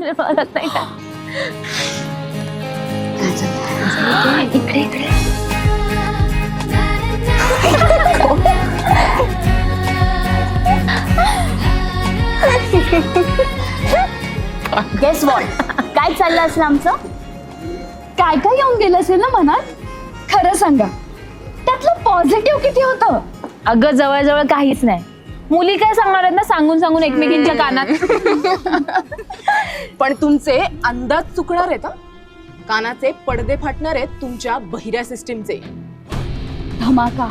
परत नाही का इकडे इकडे. गेस वॉट काय चाललं असलं आमचं? काय काय येऊन गेलं असेल ना मनात? खरं सांगा. त्यातलं पॉझिटिव्ह किती होतं? अगं जवळजवळ काहीच नाही. मुली काय सांगणार आहेत ना? सांगून सांगून एकमेकींच्या कानात. पण तुमचे अंदाज चुकणार आहेत हं? कानाचे पडदे फाटणार आहेत तुमच्या बहिऱ्या सिस्टीमचे. धमाका.